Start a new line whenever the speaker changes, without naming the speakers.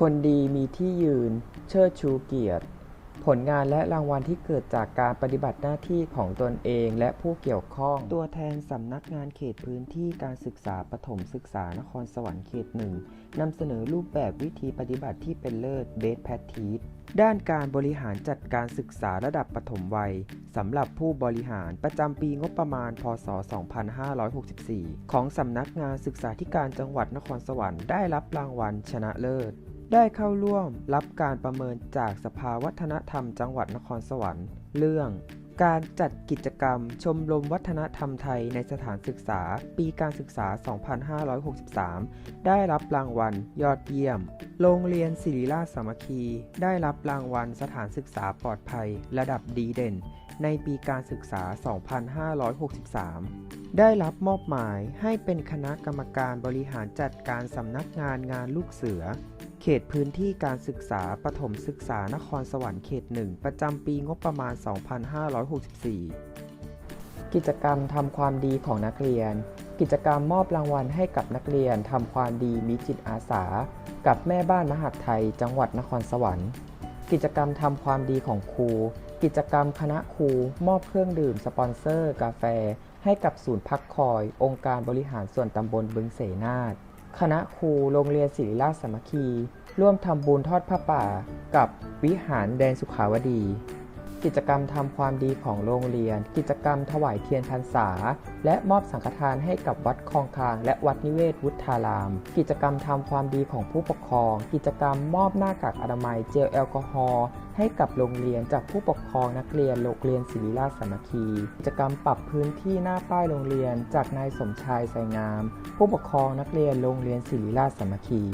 คนดีมีที่ยืน เชิดชูเกียรติ ผลงานและรางวัลที่เกิดจากการปฏิบัติหน้าที่ของตนเองและผู้เกี่ยวข้อง ตัวแทนสำนักงานเขตพื้นที่การศึกษาปฐมศึกษานครสวรรค์เขตหนึ่งนำเสนอรูปแบบวิธีปฏิบัติที่เป็นเลิศ Best Practice ด้านการบริหารจัดการศึกษาระดับปฐมวัยสำหรับผู้บริหารประจำปีงบประมาณ พศ 2564 ของสำนักงานศึกษาธิการจังหวัดนครสวรรค์ได้รับรางวัลชนะเลิศ ได้เข้าร่วมรับการประเมินจากสภาวัฒนธรรมจังหวัดนครสวรรค์ เรื่อง การจัดกิจกรรมชมรมวัฒนธรรมไทยในสถานศึกษา ปีการศึกษา 2563 ได้รับรางวัล ยอดเยี่ยม โรงเรียนศิริราชสามัคคี ได้รับรางวัลสถานศึกษาปลอดภัย ระดับดีเด่น ในปีการศึกษา 2563ได้รับมอบหมายให้เป็นคณะกรรมการบริหารจัดการสำนักงานงานลูกเสือ เขตพื้นที่การศึกษาปฐมศึกษานครสวรรค์เขตหนึ่งประจำปีงบประมาณ 2564 กิจกรรมทำความดีของนักเรียน กิจกรรมมอบรางวัลให้กับนักเรียนทำความดีมีจิตอาสา กับแม่บ้านมหาดไทย จังหวัดนครสวรรค์ กิจกรรมทำความดีของครู กิจกรรมคณะครูมอบเครื่องดื่มสปอนเซอร์ กาแฟ ให้กับศูนย์พักคอย องค์การบริหารส่วนตำบลบึงเสนาท คณะครูโรงเรียนศิริราชสามัคคี ร่วมทำบุญทอดผ้าป่า กับวิหารแดนสุขาวดี กิจกรรมทำความดีของโรงเรียน กิจกรรมถวายเทียนพรรษา และมอบสังฆทานให้กับวัดคลองคาง และวัดนิเวศวุฒาราม กิจกรรมทำความดีของผู้ปกครอง กิจกรรมมอบหน้ากากอนามัยเจลแอลกอฮอล์ให้กับโรงเรียนจากผู้ปกครองนักเรียนโรงเรียนศิริราชสามัคคี กิจกรรมปรับพื้นที่หน้าป้ายโรงเรียน จากนายสมชายไสงาม ผู้ปกครองนักเรียนโรงเรียนศิริราชสามัคคี